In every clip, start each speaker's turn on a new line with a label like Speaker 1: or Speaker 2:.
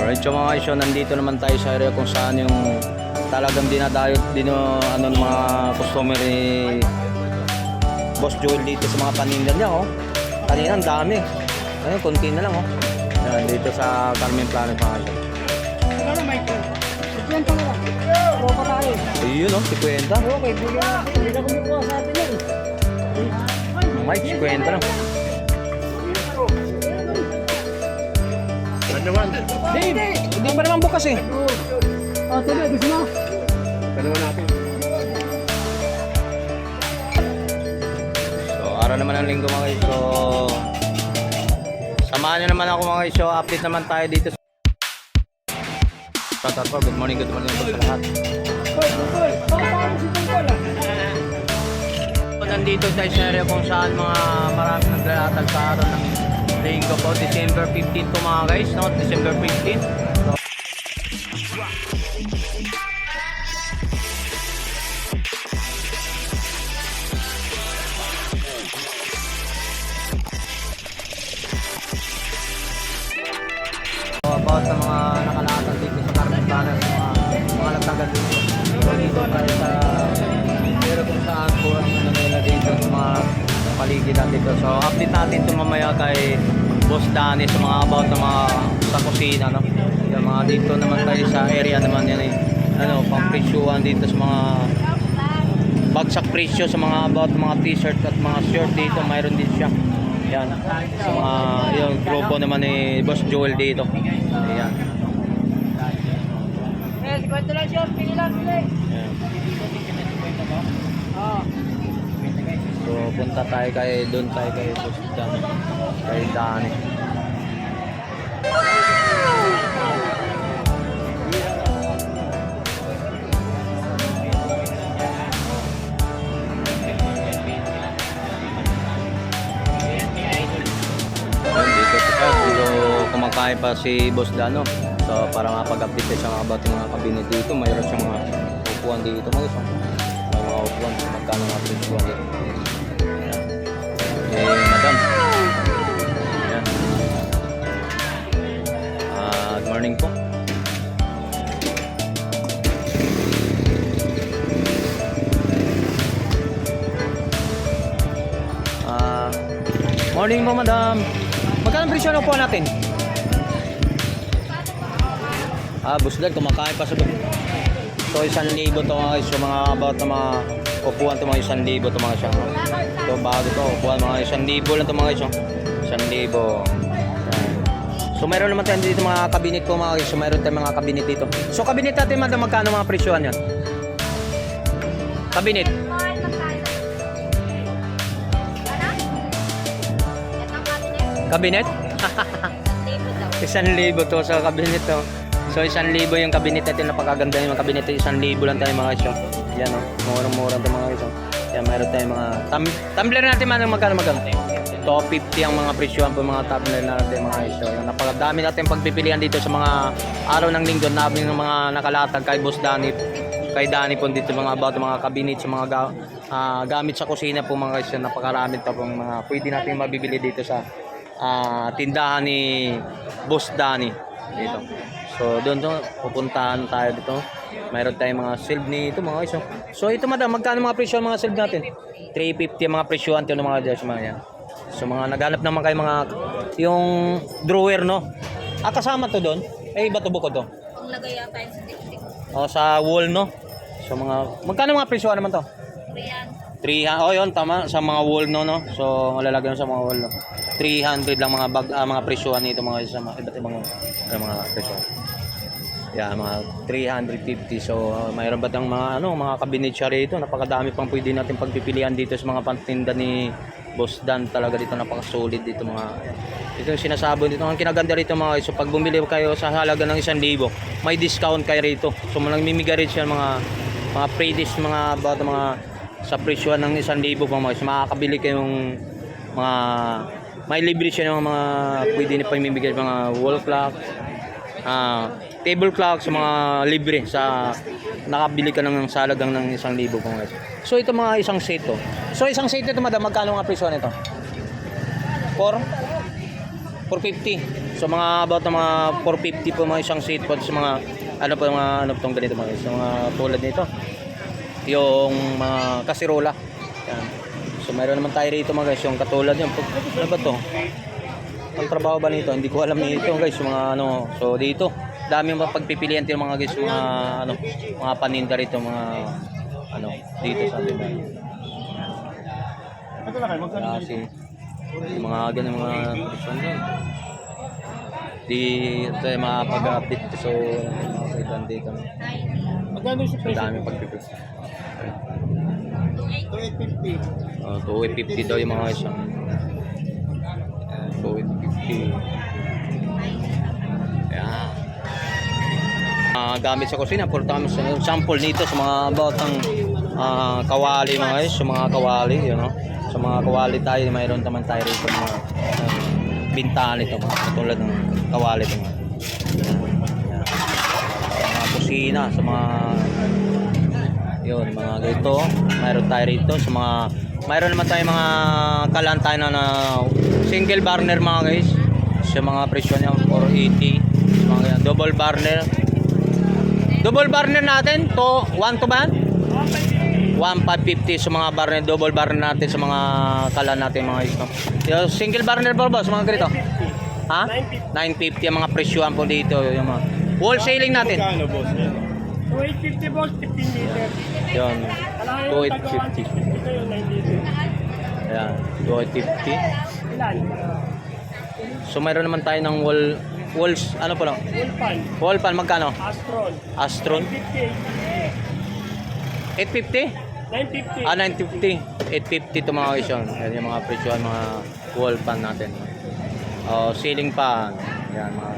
Speaker 1: Alright, so mga isyo, nandito naman tayo sa area kung saan yung talagang dinadayo din yung ano, ng mga customer ni Boss Joel dito sa mga paninda niya, oh. Kanina ang dami. Ayun, konti na lang, oh. Yan, dito sa Carmen Planet mga isyo.
Speaker 2: Ano, Michael? Kwento mo lang. Tropa tayo.
Speaker 1: Ayun, oh, 50.
Speaker 2: Okay, bigyan. Hindi na kumukuha sa atin yan.
Speaker 1: Mike, 50 lang. Hindi, hindi pa naman bukas eh.
Speaker 2: Oh, sige, gusto mo?
Speaker 1: So, araw naman ang linggo mga isyo. Samahan nyo naman ako mga isyo. Update naman tayo dito sa Shoutout po. Good morning, good morning po sa lahat.
Speaker 2: Oh?
Speaker 1: So, nandito tayo sa area kung saan mga marami naglalatag sa araw ng linggo po. December 15 po mga guys, no? December 15. Kay Boss Danny sa mga about ng mga sa kusina, no? Yung mga dito naman tayo sa area naman yan eh. Ano, pang-presyuhan dito sa mga bagsak presyo sa mga about mga t-shirt at mga shirt dito mayroon din siya yan sa mga yung grupo naman ni Boss Joel dito yan
Speaker 2: Eh, kwento lang siya. Pili lang, pili.
Speaker 1: yan
Speaker 2: Oh.
Speaker 1: So punta tayo kay doon tayo kay Dan kay siya. Dito kumakain pa si Boss Dano. So, para mapag-update mga about yung mga kabinet dito, mayroon siyang mga upuan dito. Mga isang may mga upuan. Magkano mga upuan dito. Ayan. Eh, madam. Ayan. Ah, good morning po. Ah, morning po, madam. Magkano ang presyo ng upuan natin? Ah, buslag, kumakain pa sa So, isang libo to guys. So, mga about na mga upuan to mga isang libo to mga siya. So, bago to, upuan mga isang libo lang to mga oh. Isang libo. So, mayroon naman tayo dito mga kabinet po mga. So, mayroon tayong mga kabinet dito. So, kabinet natin, madam, magkano mga presyohan yan? Kabinet. Kabinet? Isang libo to sa kabinet to. So isang libo yung kabinet natin napakaganda yung kabinet isang libo lang tayo mga isyo. Yan oh, murang-mura to mga isyo. Yan mayroon tayong mga tam tumbler natin man magkano magkano? Top 50 ang mga presyohan po mga tumbler natin mga isyo. Yan napakadami natin pagpipilian dito sa mga araw ng linggo namin ng mga nakalatag kay Boss Danny kay Danny po dito mga about mga kabinet sa mga ga- ah, gamit sa kusina po mga isyo. Napakarami to pong mga pwede natin mabibili dito sa ah, tindahan ni Boss Danny dito. So doon to pupuntahan tayo dito. Mayroon tayong mga silb nito mga guys. oh. So ito madam, magkano mga presyo mga silb natin? 350 ang mga presyo ng mga guys mga yan. So mga naghanap naman kayo mga yung drawer no. Ah kasama to doon. Eh iba to bukod to.
Speaker 3: Ang lagay yata yung sa tiktik.
Speaker 1: O sa wall no. So mga magkano mga presyo naman to?
Speaker 3: Korean.
Speaker 1: 300 oh yun tama sa mga wall no no so malalagay sa mga wall no 300 lang mga bag ah, mga presyohan nito mga sa mga iba't ibang ano, mga presyo yeah mga 350 so uh, mayroon ba tayong mga ano mga cabinet siya rito? Napakadami pang pwede natin pagpipilian dito sa mga pantinda ni Boss Dan. Talaga dito napaka-solid dito mga ito yung sinasabi dito. Ang kinaganda rito mga so pag bumili kayo sa halaga ng 1,000 may discount kayo rito. So mamimigay rin siya mga mga pre-dis mga about mga sa presyo ng 1,000 po mga guys, makakabili kayong mga may libre siya ng mga pwede na pamimigay mga wall clock ah table clock mga libre sa nakabili ka ng salagang ng 1,000 po mga guys. So ito mga isang set to. So isang set ito madam, magkano nga presyo nito? 4 450. So mga about ng mga 450 po mga isang seat po sa mga ano po mga ano po ganito mga guys. Mga tulad nito. Yung mga kasirola. Yan. So mayroon naman tayo rito mga guys, yung katulad yung ano ba to? Ang trabaho ba nito? Hindi ko alam nito guys, mga ano. So dito, dami mga pagpipilian din mga guys, yung mga ano, mga paninda rito, mga ano, dito sa
Speaker 2: magkano?
Speaker 1: Kasi yung mga ganun mga person doon. Di tayo makapag-update so mga kailan dito.
Speaker 2: Magkano yung
Speaker 1: Ang dami pagpipilian.
Speaker 2: 2850.
Speaker 1: Uh, 250 daw yung mga isang. Uh, 250. Ah, gamit sa kusina, puro tayo sa sample nito sa mga about ng ah, kawali mga guys, sa mga kawali, you know. Sa mga kawali tayo, mayroon naman tayo rito mga uh, bintahan nito, mga katulad ng kawali ito. Mga. Mga kusina, sa mga yun, mga ganito. Mayroon tayo rito sa mga mayroon naman tayo mga kalan tayo na, na single burner mga guys. Sa mga presyo niya 480. Sa mga ganyan. double burner. Double burner natin to 1 to ba? 1550 sa mga burner, double burner natin sa mga kalan natin mga no? Yung single burner ba ba sa mga ganito? Ha? 950 ang mga presyohan po dito yung mga wholesaling natin.
Speaker 2: Magkano, boss? 2850, boss, 15 liter.
Speaker 1: Yun.
Speaker 2: Kalahati yung taga
Speaker 1: 250.
Speaker 2: 160, ito yung 9 liter.
Speaker 1: Ayan, 250.
Speaker 2: Ilan?
Speaker 1: So mayroon naman tayo ng wall walls ano po lang?
Speaker 2: Ulpan,
Speaker 1: Wall pan magkano?
Speaker 2: Astron,
Speaker 1: Astron 850?
Speaker 2: 950, 950.
Speaker 1: Ah 950. 850 to mga yun. Yan yung mga presyo mga wall pan natin. Oh, ceiling pan. Yan mga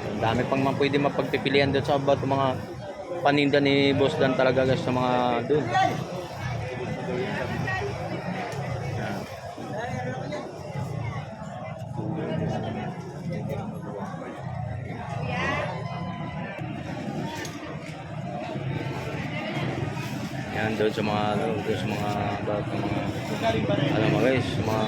Speaker 1: ang dami pang mga pwede mapagpipilian doon sa about mga paninda ni Boss Dan talaga guys sa mga doon. Yan doon sa mga doon sa mga about ng mga alam mo guys, mga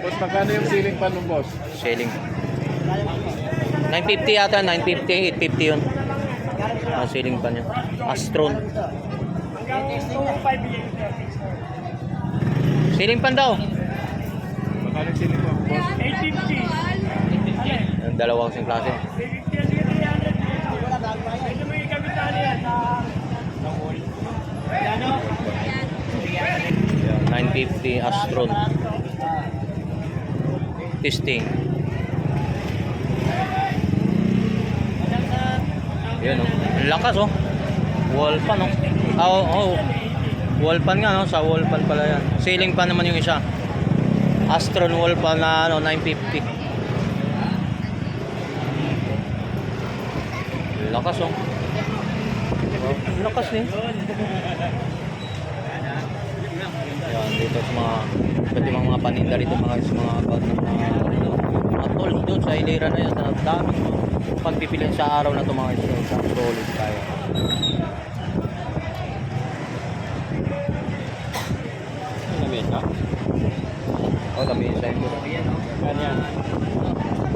Speaker 2: Boss, magkano yung ceiling pan mo, boss?
Speaker 1: selling. 950 yata, 950, 850 yun. Ang selling pa niya. Astron.
Speaker 2: Hanggang 205 liter.
Speaker 1: Selling pan daw.
Speaker 2: Magkano yung ceiling mo, boss? 850.
Speaker 1: Yung dalawang kasing klase.
Speaker 2: 850 yan, 300. Medyo may kapitan? Yan,
Speaker 1: 950 Astron. Testing. Yan oh. Ang lakas oh. Wall pan oh. Ah, oh, oh. Wall pan nga no, sa wall pan pala yan. Ceiling pan naman yung isa. Astron wall pan na ano 950. Lakas oh. Oh, Lakas eh. Yan, dito sa mga pwede mga, mga paninda rito mga sa mga about ng mga ano, mga tolls doon sa hilera na yan. Ang dami pagpipilian sa araw na ito mga isyo. Sa solid tayo.
Speaker 2: Lamesa?
Speaker 1: Oh, lamisa yun.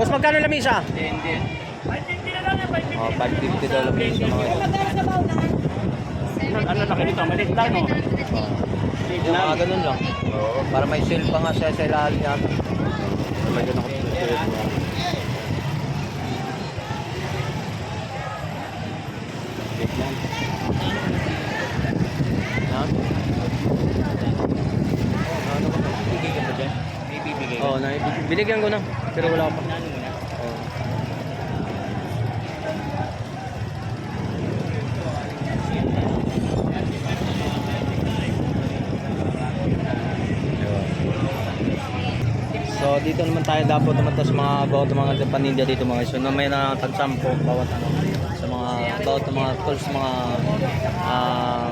Speaker 1: Boss, magkano lamisa?
Speaker 2: 550 na lang yan, 550.
Speaker 1: Oh, 550 daw lamisa mga isyo.
Speaker 2: Ano na dito? Malit lang, no?
Speaker 1: Yung mga ganun lang. Oo. Para may sale pa nga siya sa ilalim niya. Ganun ako sa sale niya. Ha? Ano ba? Bibigyan mo dyan?
Speaker 2: Bibigay.
Speaker 1: Oo, na, binigyan ko na. Pero wala pa. Oo. So dito naman tayo dapat naman sa mga ng mga paninda dito mga so may na tagsampo bawat ano sa mga ng mga tools mga ah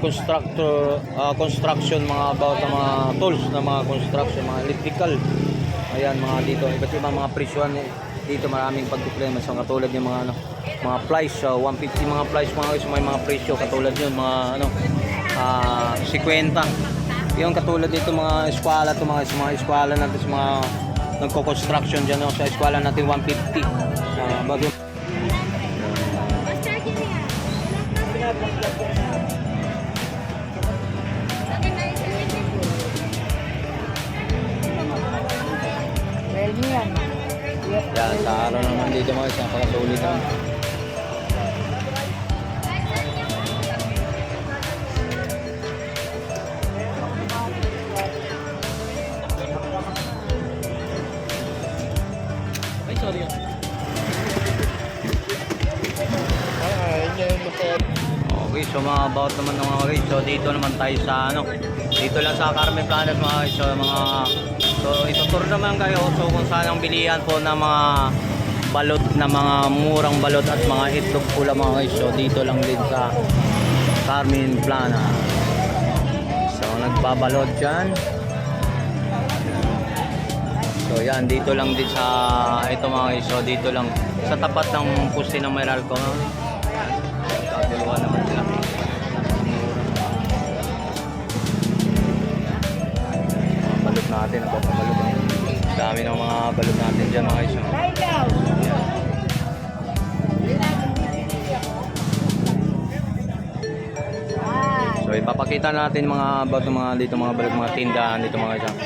Speaker 1: constructor ah, construction mga ng mga tools na mga construction mga electrical. Ayan mga dito iba't ibang mga presyon eh. dito maraming pagdiplema so katulad yung mga ano mga price so 150 mga price mga guys may mga presyo katulad yun mga ano ah 50 yung katulad dito mga eskwala to mga, mga eskwala natin sa mga nagko-construction dyan no, sa eskwela natin 150. Sa bago.
Speaker 2: Yan.
Speaker 1: Sa araw naman dito mga isa, pakasulit naman. About naman ng mga guys. So dito naman tayo sa ano. Dito lang sa Carmen Planet mga guys. So mga So itutur naman kayo so kung saan ang bilihan po ng mga balot na mga murang balot at mga itlog pula mga guys. So dito lang din sa Carmen Plana. So nagbabalot dyan. So yan, dito lang din sa ito mga guys. So dito lang sa tapat ng pusti ng Meralco. Natin, ang no? Dami ng mga balot natin dyan mga.
Speaker 2: Ah,
Speaker 1: So ipapakita natin mga ng mga dito mga balot mga tindahan dito mga no?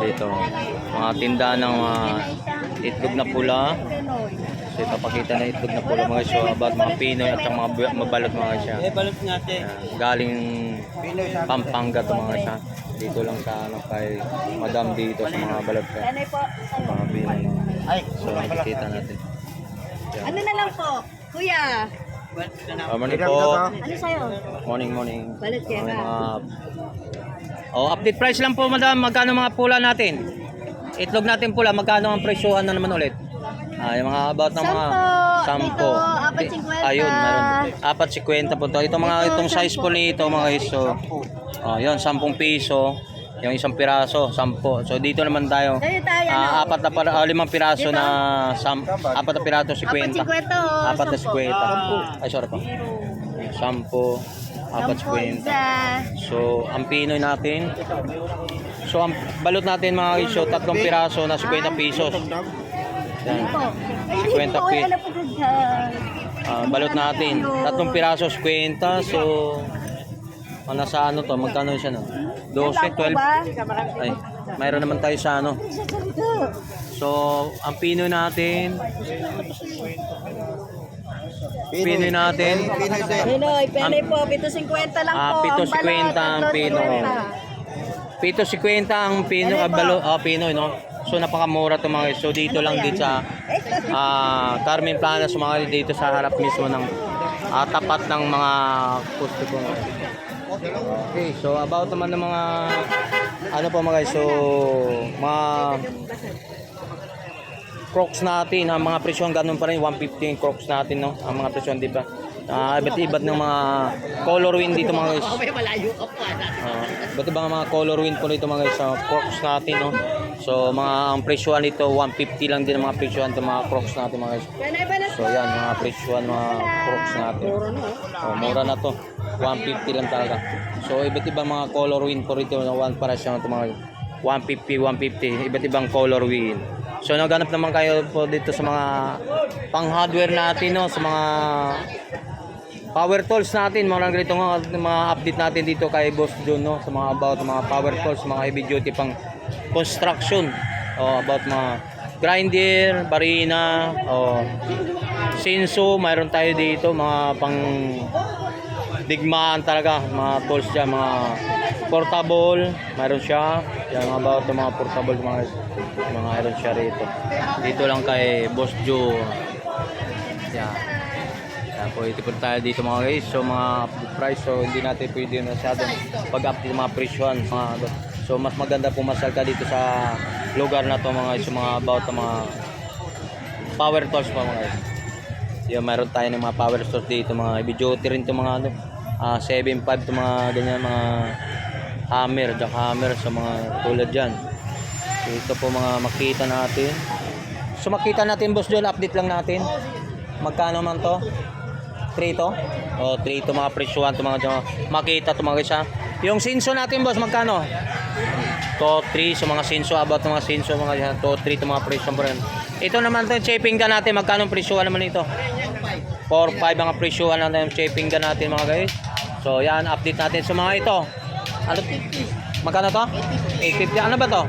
Speaker 1: Dito mga tindahan ng mga itlog na pula. So ipapakita na itlog na pula mga. So about mga Pinoy at mga mabalot mga guys.
Speaker 4: Eh, balot natin.
Speaker 1: Galing Pampanga to mga siya. Dito lang sa ano kay Madam dito sa mga balot ka.
Speaker 2: Nanay po.
Speaker 1: Mga Pinoy. So makikita natin.
Speaker 2: Ano na lang po? Kuya,
Speaker 1: Uh, morning po.
Speaker 2: ano sa'yo?
Speaker 1: Morning, morning.
Speaker 2: Balot ka
Speaker 1: mga... Oh, update price lang po, madam. Magkano mga pula natin? Itlog natin pula, magkano ang presyohan na naman ulit? Ah, yung mga about ng mga
Speaker 2: Sampo.
Speaker 1: sampo.
Speaker 2: Dito, 4.50.
Speaker 1: Di- Ayun, meron. Apat si kwenta po to. Ito mga
Speaker 2: Ito,
Speaker 1: itong size po nito mga iso. Oh, yun, 10 piso. Yung isang piraso, 10. So dito naman tayo.
Speaker 2: Sa'yo tayo,
Speaker 1: Ah,
Speaker 2: ano?
Speaker 1: apat na para, ah, limang piraso
Speaker 2: Dito.
Speaker 1: na sam, apat na piraso 50.
Speaker 2: 4.50 o
Speaker 1: Apat na
Speaker 2: 10?
Speaker 1: 50. Ay, sorry po. 10, apat
Speaker 2: Sampo
Speaker 1: 50.
Speaker 2: isa.
Speaker 1: So, ang Pinoy natin. So, ang balot natin mga iso, tatlong piraso na 50 pesos. Yan.
Speaker 2: Po.
Speaker 1: 50
Speaker 2: po,
Speaker 1: Ah, balot natin. Tatlong piraso 50. So, ano sa ano to? Magkano siya no? 12, 12. Ay, mayroon naman tayo sa ano. So, ang Pinoy natin. Pinoy natin.
Speaker 2: Pinoy, Pinoy po, 7.50 lang
Speaker 1: Ah,
Speaker 2: po.
Speaker 1: 7.50 ang Pinoy. 7.50 ang Pinoy, ah, ah, Pinoy, no? So, napakamura to mga guys. So, dito lang din sa ah, Carmen Planas, mga dito sa harap mismo ng ah, tapat ng mga pusto ko. Okay, so about naman ng mga ano po mga guys, so mga Crocs natin, ang mga presyon ganun pa rin 150 yung Crocs natin no. Ang mga presyon di ba? Ah, iba't iba't ng mga color wind dito mga guys. Ah, iba't ibang mga color wind po dito mga guys sa Crocs natin no. So mga ang presyon nito 150 lang din ang mga presyon ng mga Crocs natin mga guys. So yan mga presyon mga Crocs natin. Oh, mura na to. 150 lang talaga. So iba't ibang mga color wind po rito na one para siya mga 150, 150, iba't ibang color wind. So naghanap naman kayo po dito sa mga pang hardware natin no, sa mga power tools natin, mga ganito nga mga update natin dito kay Boss John no, sa mga about mga power tools, mga heavy duty pang construction. Oh, about mga grinder, barina, oh, sinso, mayroon tayo dito mga pang digmaan talaga, mga tools dyan, mga portable, mayroon siya. Yan about mga portable mga mga mayroon siya rito. Dito lang kay Boss Joe. Yan. Ito po tayo dito mga guys. So mga price, so hindi natin pwede masyadong pag-update mga presyon. Mga, ano. so mas maganda pumasal ka dito sa lugar na to mga guys. So, mga about mga power tools pa mga guys. Yan, mayroon tayo ng mga power tools dito, mga duty rin to mga ano, ah 7.5 to mga ganyan, mga hammer, jackhammer sa mga tulad dyan. So, ito po mga makita natin. So makita natin boss Joel, update lang natin. Magkano man to? 3 to? O 3 to mga presyuhan to mga to. Makita to mga guys ha. Yung sinso natin boss, magkano? to 3 sa mga senso about mga senso mga yan to 3 to mga presyo mo rin ito naman to shaping gun natin. Magkano presyo naman ito? 4 5 ang presyo natin yung shaping gun natin mga guys. So yan update natin. Sa mga ito. Ano? Magkano to? 850 ano ba to?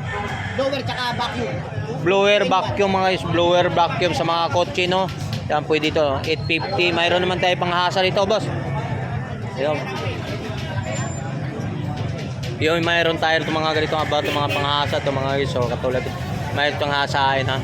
Speaker 2: Lower tsaka vacuum.
Speaker 1: blower vacuum mga guys. Blower vacuum sa mga kotse no yan pwede ito 850 mayroon naman tayo pang hasa dito boss. Yun yun mayroon tayo itong mga ganito about itong mga panghasa itong mga guys so katulad mayroon itong hasain ha